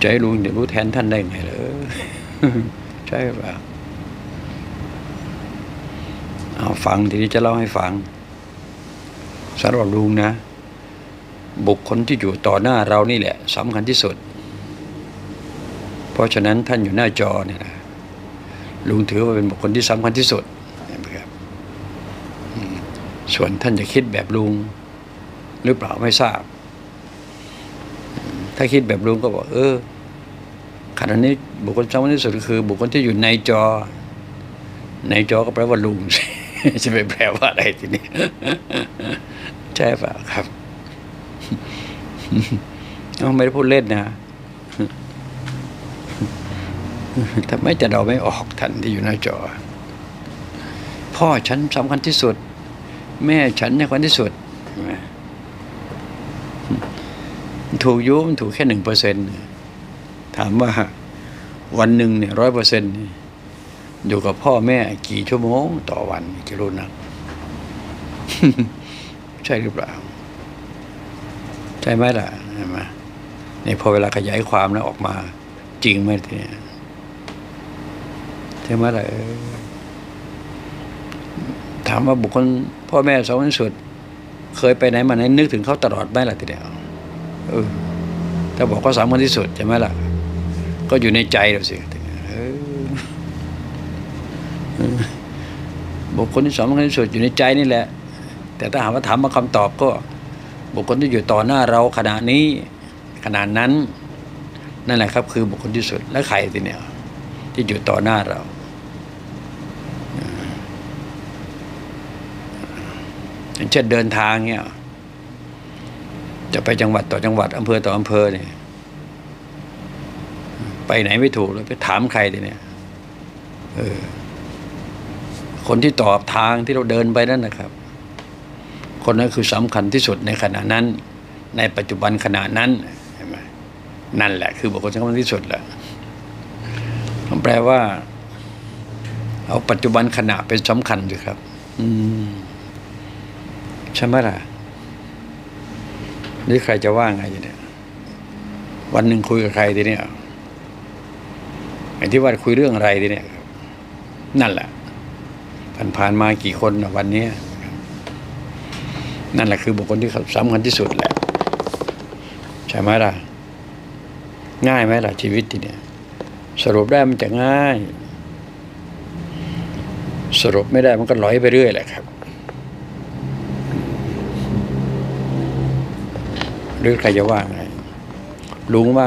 ใจลุงจะรู้แทนท่านได้ไงเหรอใช่เปล่าเอาฟังทีนี้จะเล่าให้ฟังสำหรับลุงนะ บุคคลที่อยู่ต่อหน้าเรานี่แหละสำคัญที่สุด เพราะฉะนั้นท่านอยู่หน้าจอเนี่ยนะลุงถือว่าเป็นบุคคลที่สำคัญที่สุดนไหมครับส่วนท่านจะคิดแบบลุงหรือเปล่าไม่ทราบ ถ้าคิดแบบลุงก็บอกเออขณะนี้บุคคลสำคัญที่สุดคือ บุคคลที่อยู่ในจอ ในจอก็แปลว่าลุงจะไปแปลว่าอะไรทีนี้ใช่เปล่าครับเอาไม่ได้พูดเล่นนะทำไมจะเราไม่ออกทันที่อยู่หน้าจอ พ่อฉันสำคัญที่สุด แม่ฉันสำคัญที่สุดใช่ไหม ถูกยุมันถูกแค่หนึ่งเปอร์เซ็นต์ถามว่าวันหนึ่งเนี่ยร้อยเปอร์เซ็นต์อยู่กับพ่อแม่กี่ชั่วโมงต่อวันจะรู้นัก ใช่หรือเปล่า ใช่ไหมล่ะใช่ไหมนี่พอเวลาขยายความแล้วออกมา จริงไหมทีนี้ใช่ไหมล่ะถามว่าบุคคลพ่อแม่สองคนสุด เคยไปไหนมาไหนนึกถึงเขาตลอดไหมล่ะทีเดียว เออถ้าบอกเขาสำคัญที่สุดใช่ไหมล่ะ ก็อยู่ในใจเราสิบุคคลที่สำคัญที่สุดอยู่ในใจนี่แหละ แต่ถ้าหากว่าถามมาคำตอบก็ บุคคลที่อยู่ต่อหน้าเราขณะนี้ขณะนั้น นั่นแหละครับ คือบุคคลที่สุดและใครทีเนี่ยที่อยู่ต่อหน้าเราเช่นเดินทางเนี่ย จะไปจังหวัดต่อจังหวัดอำเภอต่ออำเภอเนี่ยไปไหนไม่ถูกเลยไปถามใครทีเนี่ยเออคนที่ตอบทางที่เราเดินไปนั่นนะครับ คนนั้นคือสำคัญที่สุดในขณะนั้น ในปัจจุบันขณะนั้นเห็นไหมนั่นแหละ คือบุคคลสำคัญที่สุดแหละมันแปลว่า เอาปัจจุบันขณะเป็นสำคัญสิครับ อืมใช่ไหมล่ะ นี่ใครจะว่าไงทีเนี่ย วันหนึ่งคุยกับใครทีเนี่ยไอ้ที่ว่าคุยเรื่องอะไรทีเนี่ย นั่นแหละผ่านผ่านมากี่คนนะวันเนี้ยนั่นแหละคือบุคคลที่สำคัญที่สุดแหละใช่ไหมล่ะ ง่ายไหมล่ะชีวิตทีเนี่ยสรุปได้มันจะง่าย สรุปไม่ได้มันก็ลอยไปเรื่อยแหละครับ หรือใครจะว่าไงลุงว่า